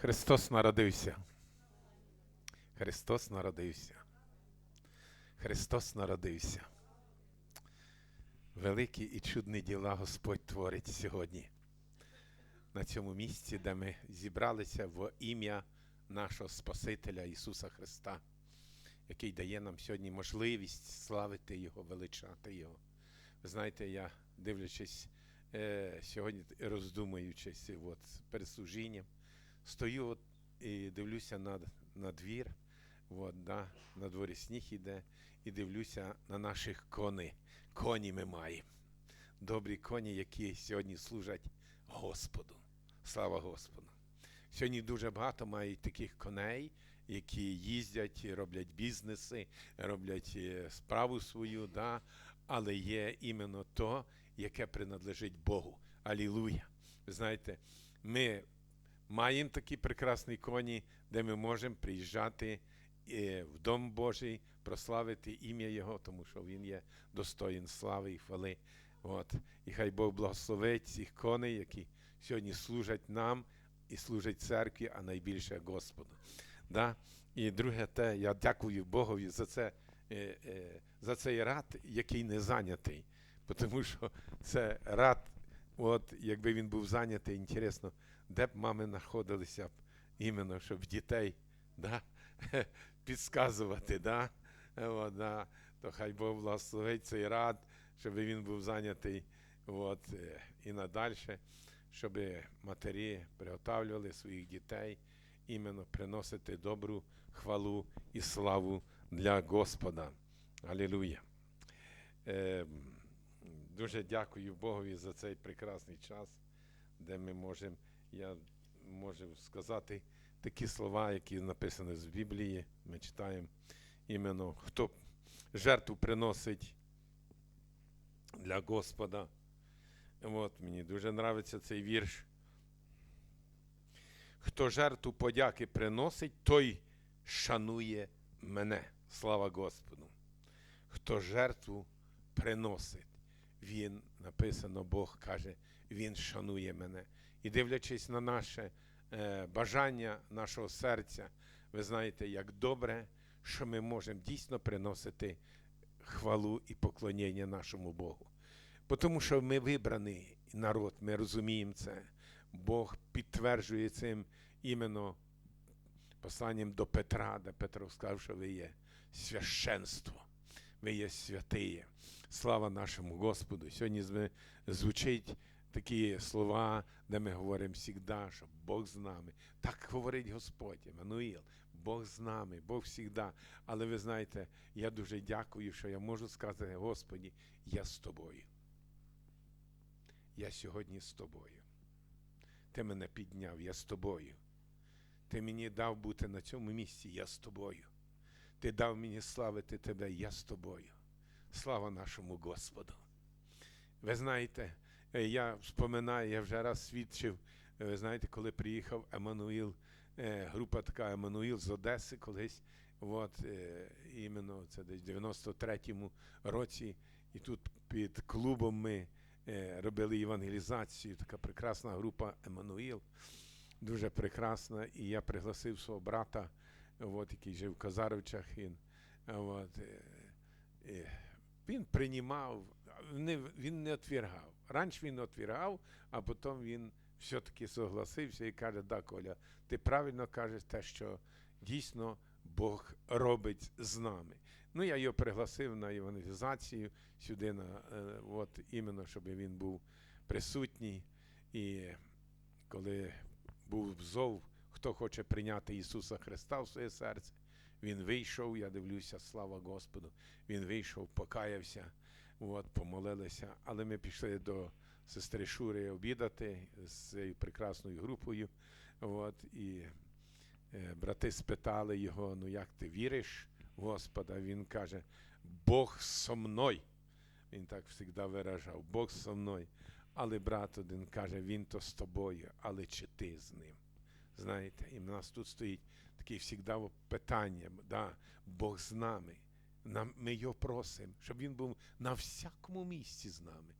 Христос народився. Христос народився. Христос народився. Великі і чудні діла Господь творить сьогодні. На цьому місці, де ми зібралися в ім'я нашого Спасителя Ісуса Христа, який дає нам сьогодні можливість славити Його, величати Його. Ви знаєте, я дивлячись е, сьогодні, роздумуючись от, перед служінням, стою от, і дивлюся на, на двір, от, да, на дворі сніг іде, і дивлюся на наших коней. Коні ми маємо. Добрі коні, які сьогодні служать Господу. Слава Господу. Сьогодні дуже багато мають таких коней, які їздять, роблять бізнеси, роблять е, справу свою, да, але є іменно то, яке принадлежить Богу. Алілуя. Ви знаєте, ми маємо такі прекрасні коні, де ми можемо приїжджати в Дом Божий, прославити ім'я Його, тому що Він є достоїн слави і хвали. От. І хай Бог благословить цих коней, які сьогодні служать нам і служать церкві, а найбільше Господу. Да? І друге, те, я дякую Богові за це, за цей рад, який не зайнятий. Тому що це рад, от якби він був зайнятий, інтересно, де б мами знаходилися б іменно, щоб дітей да, підказувати, да? От, да? то хай Бог благословить цей рад, щоб він був зайнятий от, е, і надальше, щоб матері приготовлювали своїх дітей, іменно приносити добру хвалу і славу для Господа. Алілуя. Е, дуже дякую Богові за цей прекрасний час, де ми можемо, я можу сказати такі слова, які написані в Біблії. Ми читаємо іменно, хто жертву приносить для Господа. От мені дуже подобається цей вірш. Хто жертву подяки приносить, той шанує мене. Слава Господу. Хто жертву приносить, він написано, Бог каже, він шанує мене. І дивлячись на наше е, бажання нашого серця, ви знаєте, як добре, що ми можемо дійсно приносити хвалу і поклоніння нашому Богу. Бо Тому що ми вибраний народ, ми розуміємо це. Бог підтверджує цим іменно посланням до Петра, де Петро сказав, що ви є священство, ви є святиє. Слава нашому Господу. Сьогодні звучить такі слова, де ми говоримо завжди, що Бог з нами. Так говорить Господь, Еммануїл. Бог з нами, Бог завжди. Але ви знаєте, я дуже дякую, що я можу сказати, Господі, я з тобою. Я сьогодні з тобою. Ти мене підняв, я з тобою. Ти мені дав бути на цьому місці, я з тобою. Ти дав мені славити тебе, я з тобою. Слава нашому Господу. Ви знаєте, я вспоминаю, я вже раз свідчив, е, ви знаєте, коли приїхав Еммануїл, е, група така Еммануїл з Одеси колись, от, е, іменно це десь в 93-му році, і тут під клубом ми е, робили евангелізацію, така прекрасна група Еммануїл, дуже прекрасна, і я пригласив свого брата, от, який жив в Казаровичах, він, от, е, е, він приймав, він не отвергав. Раніше він отвергав, а потім він все-таки согласився і каже, да, Коля, ти правильно кажеш те, що дійсно Бог робить з нами. Ну, я його пригласив на евангелізацію сюди, на, е, от, іменно, щоб він був присутній. І коли був зов, хто хоче прийняти Ісуса Христа в своє серце, він вийшов, я дивлюся, слава Господу. Він вийшов, покаявся, от, помолилися. Але ми пішли до сестри Шури обідати з цією прекрасною групою. От, і е, брати спитали його: ну як ти віриш Господа? Він каже, Бог со мною. Він так завжди виражав, Бог со мною. Але брат один каже, він то з тобою, але чи ти з ним? Знаєте, і в нас тут стоїть таке завжди питання, да, Бог з нами. Нам, ми його просимо, щоб він був на всякому місці з нами.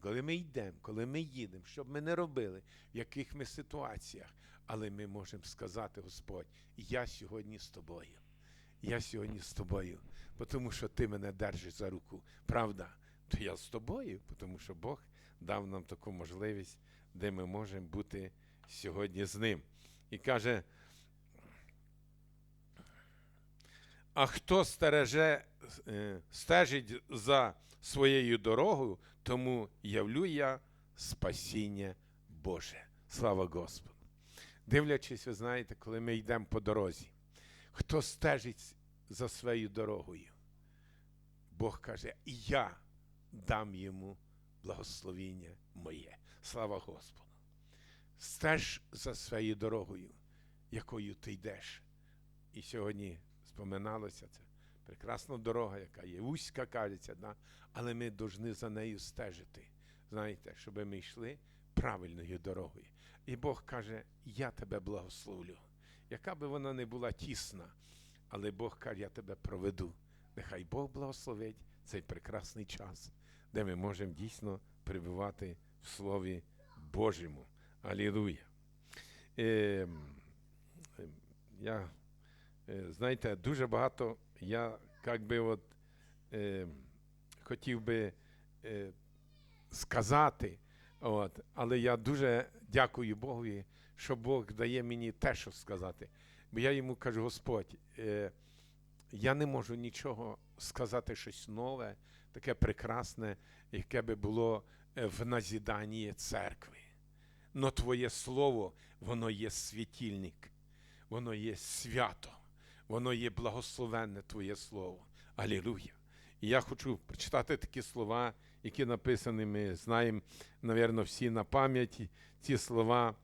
коли ми йдемо, коли ми їдемо, щоб ми не робили, в яких ми ситуаціях, але ми можемо сказати, Господь, я сьогодні з тобою. Я сьогодні з тобою, тому що ти мене держиш за руку. Правда, то я з тобою, тому що Бог дав нам таку можливість, де ми можемо бути сьогодні з ним. І каже, а хто стереже, е, стежить за своєю дорогою, тому явлю я спасіння Боже. Слава Господу. Дивлячись, ви знаєте, коли ми йдемо по дорозі, хто стежить за своєю дорогою, Бог каже, я дам йому благословіння моє. Слава Господу. Стеж за своєю дорогою, якою ти йдеш. І сьогодні споминалося це прекрасна дорога, яка є вузька, кажеться, да? але ми повинні за нею стежити. Знаєте, щоб ми йшли правильною дорогою. І Бог каже, я тебе благословлю. Яка би вона не була тісна, але Бог каже, я тебе проведу. Нехай Бог благословить цей прекрасний час, де ми можемо дійсно перебувати в Слові Божому. Алілуя. Е, я, е, знаєте, дуже багато я як би от, е, хотів би е, сказати, от, але я дуже дякую Богові, що Бог дає мені те, що сказати. Бо я йому кажу, Господь, е, я не можу нічого сказати щось нове, таке прекрасне, яке би було е, в назіданні церкви. Но Твоє Слово, воно є світильник, воно є свято, воно є благословенне Твоє Слово. Алілуя. І я хочу прочитати такі слова, які написані, ми знаємо, напевно, всі на пам'яті. Ці слова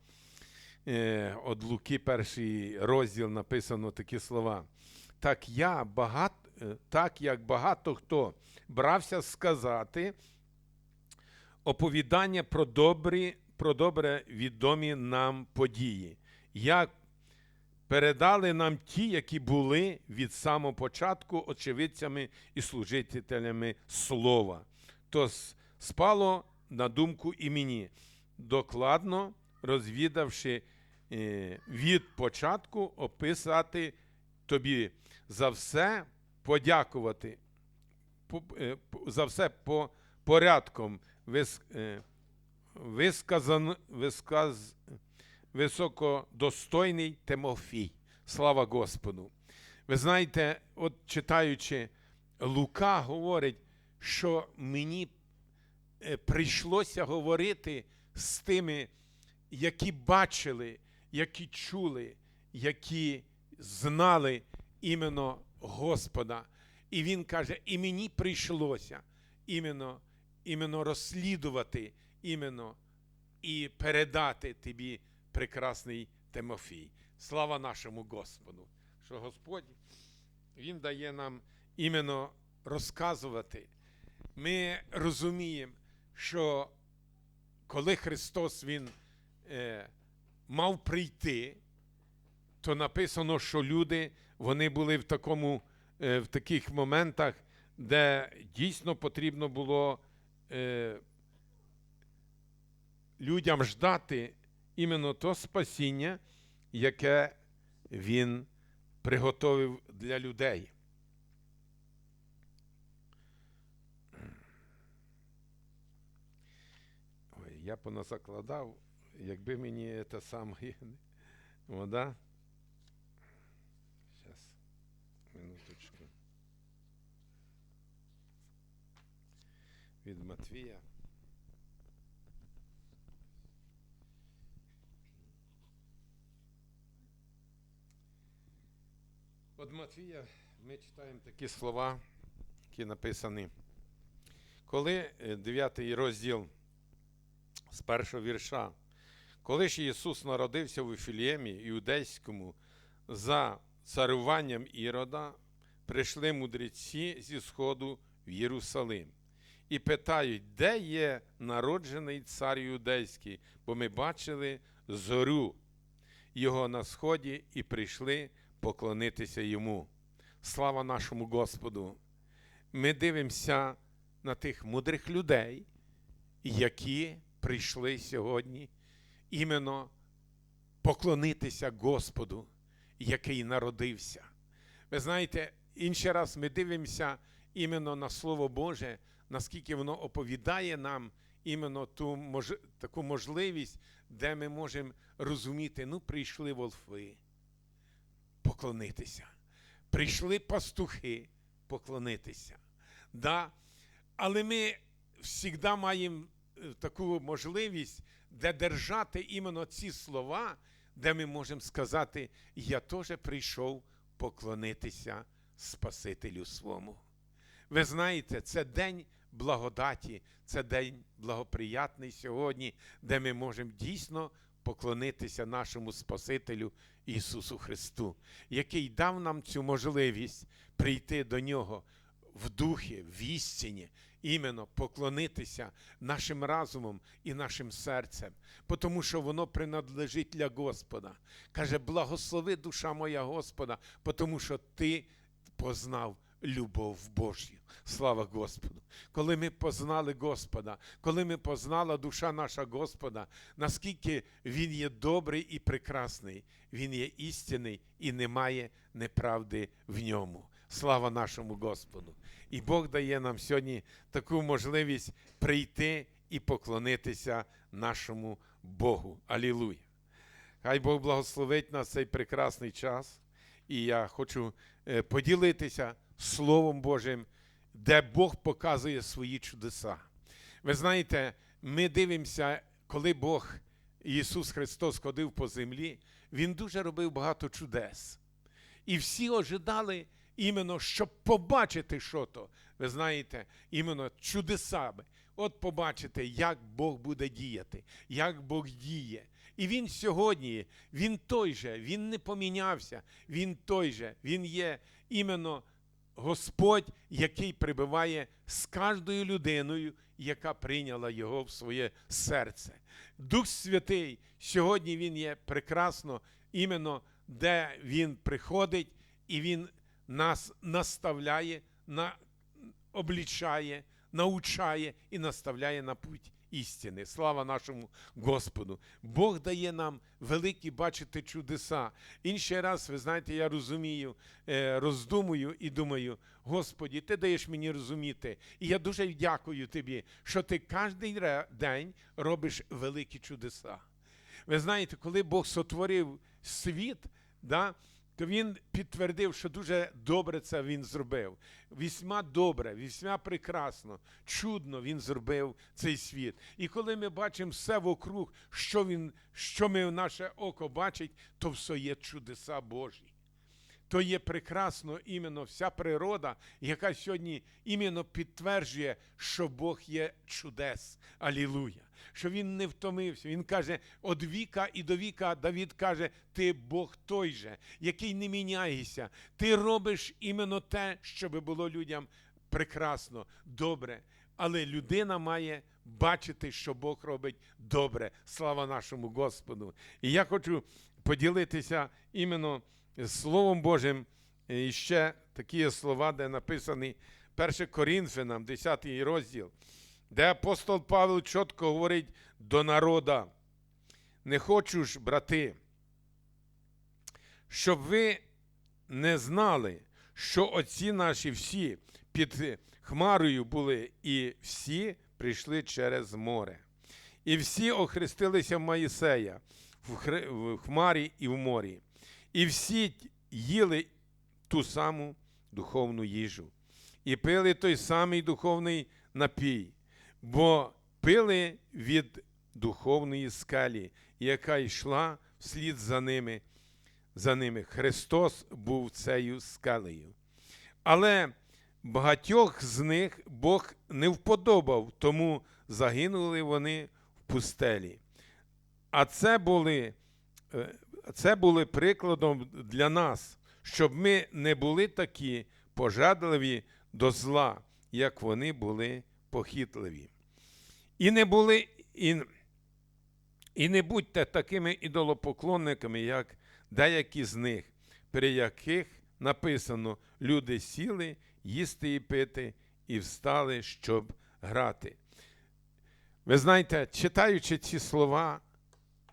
е, от Луки, перший розділ написано такі слова. Так я багато, е, так як багато хто брався сказати оповідання про добрі, про добре відомі нам події, як передали нам ті, які були від самого початку очевидцями і служителями слова. То спало на думку і мені, докладно розвідавши е, від початку, описати тобі за все подякувати, по- е, за все по порядком е, висказан, висказ, високодостойний Тимофій. Слава Господу. Ви знаєте, от читаючи, Лука говорить, що мені е, прийшлося говорити з тими, які бачили, які чули, які знали іменно Господа. І він каже, і мені прийшлося іменно, іменно розслідувати, іменно і передати тобі прекрасний Тимофій. Слава нашому Господу, що Господь Він дає нам іменно розказувати. Ми розуміємо, що коли Христос Він е, мав прийти, то написано, що люди вони були в такому, е, в таких моментах, де дійсно потрібно було е, людям ждати іменно то спасіння, яке він приготовив для людей. Ой, я поназакладав, якби мені те саме вода. Зараз, минуточку. Від Матвія. От Матвія ми читаємо такі слова, які написані. Коли 9 розділ з першого вірша. Коли ж Ісус народився в Іфіліємі Іудейському за царюванням Ірода, прийшли мудреці зі сходу в Єрусалим і питають, де є народжений цар юдейський, бо ми бачили зорю його на сході і прийшли поклонитися йому. Слава нашому Господу! Ми дивимося на тих мудрих людей, які прийшли сьогодні іменно поклонитися Господу, який народився. Ви знаєте, інший раз ми дивимося іменно на Слово Боже, наскільки воно оповідає нам іменно ту таку можливість, де ми можемо розуміти, ну, прийшли волфи поклонитися. Прийшли пастухи поклонитися. Да? Але ми завжди маємо е, таку можливість, де держати іменно ці слова, де ми можемо сказати, я теж прийшов поклонитися Спасителю свому. Ви знаєте, це день благодаті, це день благоприятний сьогодні, де ми можемо дійсно поклонитися нашому Спасителю Ісусу Христу, який дав нам цю можливість прийти до Нього в духі, в істині, іменно поклонитися нашим разумом і нашим серцем, тому що воно принадлежить для Господа. Каже, благослови душа моя Господа, тому що ти познав любов Божю. Слава Господу! Коли ми познали Господа, коли ми познала душа наша Господа, наскільки Він є добрий і прекрасний, Він є істинний і немає неправди в ньому. Слава нашому Господу! І Бог дає нам сьогодні таку можливість прийти і поклонитися нашому Богу. Алілуя! Хай Бог благословить нас цей прекрасний час. І я хочу поділитися Словом Божим, де Бог показує свої чудеса. Ви знаєте, ми дивимося, коли Бог Ісус Христос ходив по землі, Він дуже робив багато чудес. І всі ожидали іменно, щоб побачити що то. Ви знаєте, іменно чудесами. От побачите, як Бог буде діяти, як Бог діє. І Він сьогодні, Він той же, Він не помінявся, Він той же, Він є іменно Господь, який прибиває з кожною людиною, яка прийняла Його в своє серце. Дух Святий, сьогодні Він є прекрасно, іменно де Він приходить і Він нас наставляє, на, облічає, научає і наставляє на путь істини. Слава нашому Господу! Бог дає нам великі бачити чудеса. Інший раз, ви знаєте, я розумію, е, роздумую і думаю, Господі, ти даєш мені розуміти. І я дуже дякую тобі, що ти кожен день робиш великі чудеса. Ви знаєте, коли Бог сотворив світ, да, то він підтвердив, що дуже добре це він зробив. Вісьма добре, вісьма прекрасно, чудно він зробив цей світ. І коли ми бачимо все вокруг, що він, що ми наше око бачить, то все є чудеса Божі. То є прекрасно іменно вся природа, яка сьогодні іменно підтверджує, що Бог є чудес. Алілуя. Що він не втомився. Він каже, від віка і до віка Давід каже, ти Бог той же, який не міняєшся. Ти робиш іменно те, щоб було людям прекрасно, добре. Але людина має бачити, що Бог робить добре. Слава нашому Господу. І я хочу поділитися іменно. Словом Божим і ще такі слова, де написані 1 Корінфянам, 10 розділ, де апостол Павел чітко говорить до народа. Не хочу ж, брати, щоб ви не знали, що отці наші всі під Хмарою були, і всі прийшли через море. І всі охрестилися в Моїсея в Хмарі і в морі. І всі їли ту саму духовну їжу, і пили той самий духовний напій, бо пили від духовної скалі, яка йшла вслід за ними. За ними. Христос був цією скалею. Але багатьох з них Бог не вподобав, тому загинули вони в пустелі. А це були е, це були прикладом для нас, щоб ми не були такі пожадливі до зла, як вони були похитливі. І не були, і, і не будьте такими ідолопоклонниками, як деякі з них, при яких написано: люди сіли їсти і пити, і встали, щоб грати. Ви знаєте, читаючи ці слова,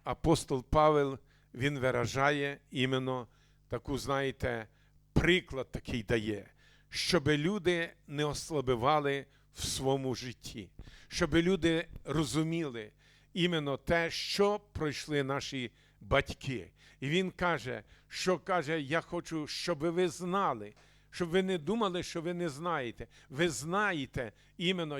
апостол Павел він виражає іменно таку, знаєте, приклад такий дає, щоб люди не ослабивали в своєму житті, щоб люди розуміли іменно те, що пройшли наші батьки. І він каже, що каже, я хочу, щоб ви знали, щоб ви не думали, що ви не знаєте. Ви знаєте іменно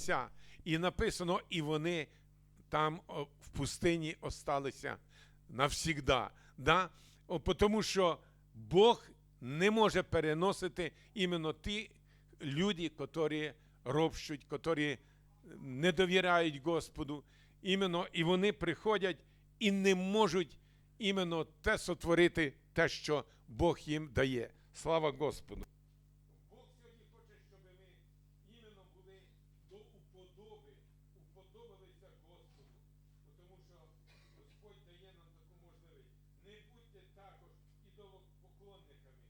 Отця. І написано, і вони там в пустині осталися навсігда. Да? Тому що Бог не може переносити іменно ті люди, які робщуть, які не довіряють Господу. Іменно, і вони приходять і не можуть іменно те сотворити, те, що Бог їм дає. Слава Господу! Бог сьогодні хоче, щоб ми іменно були до уподоби, уподобалися Господу. Тому що Господь дає нам таку можливість. Не будьте також ідолопоклонниками,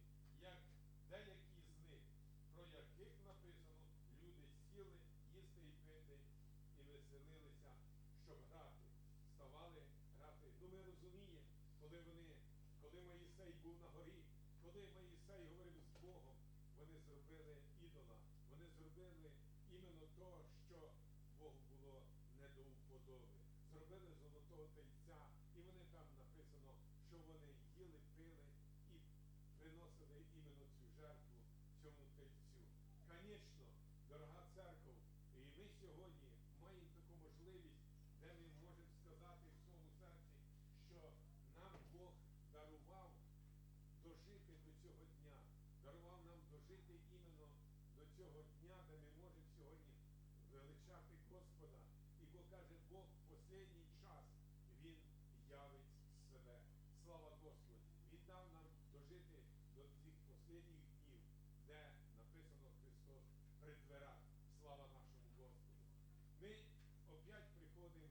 як деякі з них, про яких написано, люди сіли їсти і пити, і щоб грати. Ставали грати. Ну ми розуміємо, коли вони, коли Моїсей був на горі, коли Моїсей говорив з Богом, вони зробили ідола. Вони зробили іменно то, що Богу було не до уподоби. Зробили золотого тельця, і вони там написано, що вони їли, пили і приносили іменно цю жертву цьому тельцю. Звісно, дорога церква, і ми сьогодні маємо таку можливість, де ми можемо сказати в своєму серці, що нам Бог дарував дожити до цього дня, дарував нам дожити іменно до цього дня, де ми можемо сьогодні величати Господа. І Бог каже, Бог в останній час Він явить себе. Слава Господу! Він дав нам дожити до цих останніх днів, де написано Христос при дверах. Слава нашому Господу! Ми опять приходимо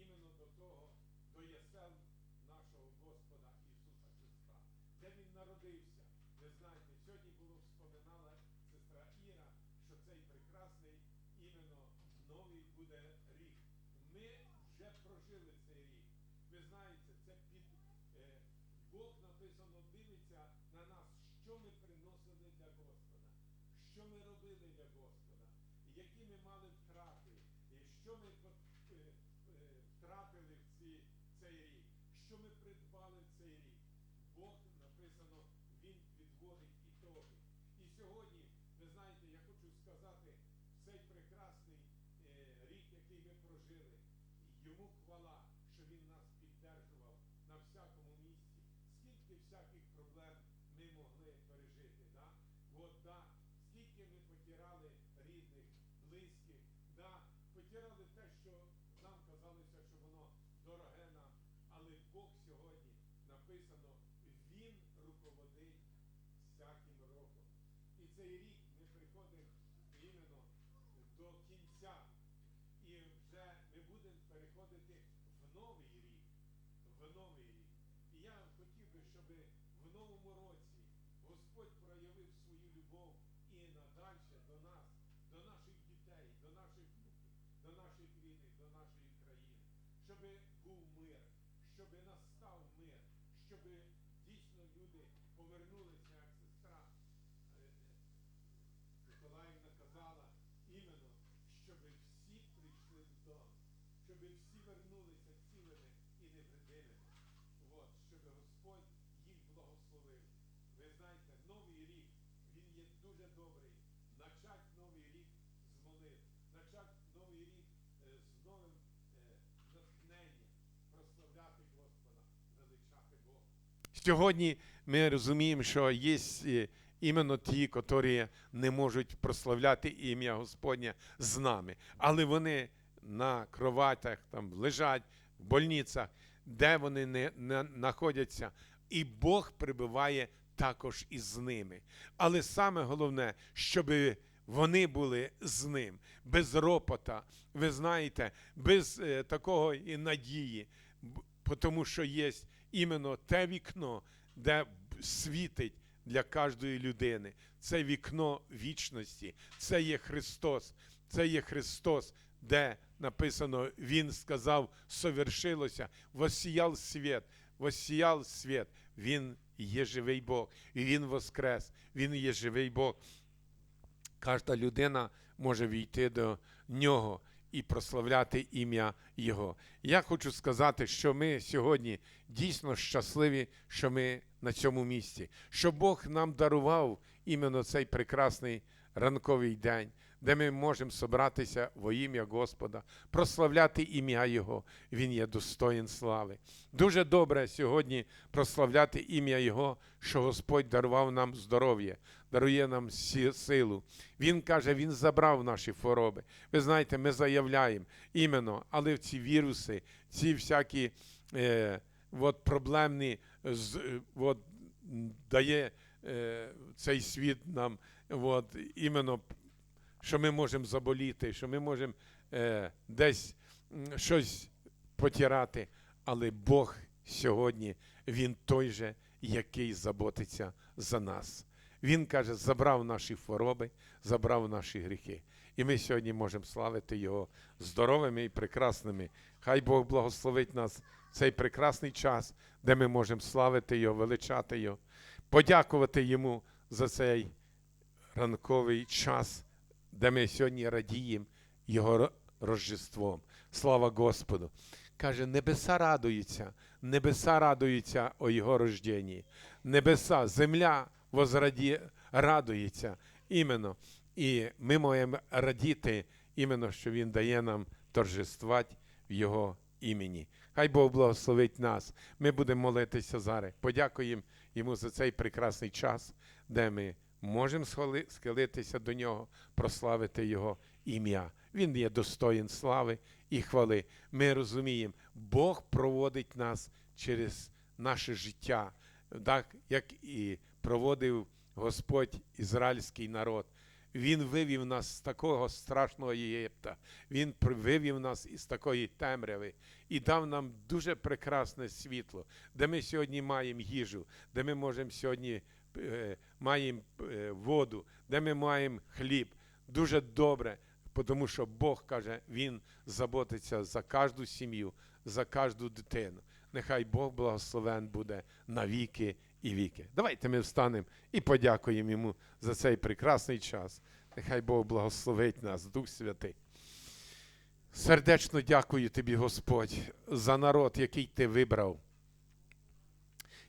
іменно до того, до ясел нашого Господа Ісуса Христа, де Він народився. Буде рік. Ми вже прожили цей рік. Ви знаєте, це під е, Бог написано дивиться на нас, що ми приносили для Господа, що ми робили для Господа, які ми мали втрати, і що ми е, е, втратили в ці, цей рік, що ми придбали в цей рік. Бог написано, Він підводить ітоги. І сьогодні, ви знаєте, я хочу сказати, цей прекрасний е, рік, який ми прожили, йому хвала, що він нас піддержував на всякому місці. Скільки всяких проблем ми могли пережити, да? От, да. скільки ми потирали рідних, близьких, да. потирали те, що нам казалося, що воно дороге нам, але Бог сьогодні написано, Він руководить всяким роком. І цей рік ми приходимо іменно до кінця. І вже ми будемо переходити в новий рік. В новий рік. І я хотів би, наших рідних, до нашої країни, щоб був мир, щоб настав мир, щоб дійсно люди повернулися, як сестра е, Миколаївна казала, іменно, щоб всі прийшли додому, щоб всі вернулися цілими і невредимими. От, щоб Господь їх благословив. Ви знаєте, новий рік, він є дуже добрий. Начать новий рік з молитв, начать новий рік е, з новим е, натхненням, прославляти Господа, величати Бога. Сьогодні ми розуміємо, що є е, іменно ті, які не можуть прославляти ім'я Господнє з нами, але вони на кроватях там лежать, в больницях, де вони не, знаходяться, і Бог прибуває також із ними. Але саме головне, щоб вони були з ним, без ропота, ви знаєте, без е, такого і надії, тому що є іменно те вікно, де світить для кожної людини. Це вікно вічності, це є Христос, це є Христос, де написано, Він сказав, совершилося, воссіяв світ, воссіяв світ. Він є живий Бог, Він воскрес, Він є живий Бог. Кожна людина може війти до нього і прославляти ім'я Його. Я хочу сказати, що ми сьогодні дійсно щасливі, що ми на цьому місці, що Бог нам дарував іменно цей прекрасний ранковий день, де ми можемо собратися во ім'я Господа, прославляти ім'я Його. Він є достоїн слави. Дуже добре сьогодні прославляти ім'я Його, що Господь дарував нам здоров'я, дарує нам силу. Він каже, Він забрав наші хвороби. Ви знаєте, ми заявляємо іменно, але ці віруси, ці всякі е, от проблемні з, е, от, дає е, цей світ нам от, іменно, що ми можемо заболіти, що ми можемо е, десь щось потирати. Але Бог сьогодні, Він той же, який заботиться за нас. Він каже, забрав наші хвороби, забрав наші гріхи. І ми сьогодні можемо славити Його здоровими і прекрасними. Хай Бог благословить нас цей прекрасний час, де ми можемо славити Його, величати Його, подякувати Йому за цей ранковий час, де ми сьогодні радіємо Його Рождеством. Слава Господу! Каже, небеса радуються, небеса радуються о Його рожденні. Небеса, земля возраді, радується іменно. І ми маємо радіти іменно, що Він дає нам торжествувати в Його імені. Хай Бог благословить нас. Ми будемо молитися зараз. Подякуємо йому за цей прекрасний час, де ми можемо схили- схилитися до нього, прославити Його ім'я. Він є достоїн слави і хвали. Ми розуміємо, Бог проводить нас через наше життя, так як і проводив Господь ізраїльський народ. Він вивів нас з такого страшного Єгипта. Він вивів нас із такої темряви і дав нам дуже прекрасне світло, де ми сьогодні маємо їжу, де ми можемо сьогодні е, маємо е, воду, де ми маємо хліб. Дуже добре, тому що Бог каже, Він заботиться за кожну сім'ю, за кожну дитину. Нехай Бог благословен буде на віки і віки. Давайте ми встанемо і подякуємо йому за цей прекрасний час. Нехай Бог благословить нас, Дух Святий. Сердечно дякую тобі, Господь, за народ, який ти вибрав,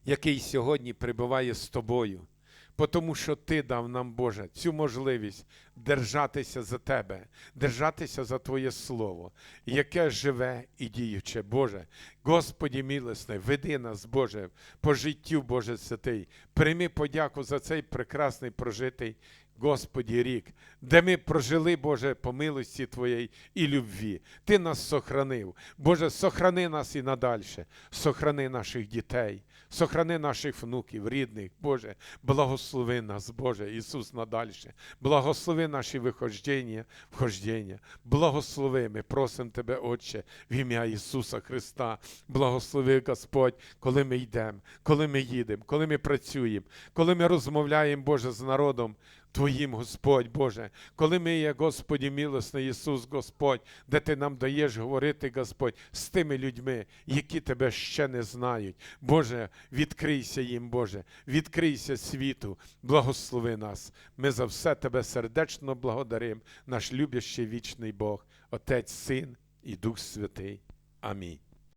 який сьогодні перебуває з тобою. Тому що ти дав нам, Боже, цю можливість держатися за тебе, держатися за Твоє Слово, яке живе і діюче, Боже. Господі милосне, веди нас, Боже, по життю, Боже святий. Прийми подяку за цей прекрасний прожитий, Господі, рік, де ми прожили, Боже, по милості Твоєї і любві. Ти нас сохранив. Боже, сохрани нас і надальше, сохрани наших дітей, сохрани наших внуків, рідних, Боже, благослови нас, Боже, Ісус надальше. Благослови наші вихождення, вхождення. Благослови, ми просимо Тебе, Отче, в ім'я Ісуса Христа. Благослови, Господь, коли ми йдемо, коли ми їдемо, коли ми працюємо, коли ми розмовляємо, Боже, з народом. Твоїм, Господь Боже, коли ми є, Господі, милосний Ісус, Господь, де Ти нам даєш говорити, Господь, з тими людьми, які Тебе ще не знають. Боже, відкрийся їм, Боже, відкрийся світу, благослови нас. Ми за все Тебе сердечно благодарим, наш любящий вічний Бог, Отець, Син і Дух Святий. Амінь.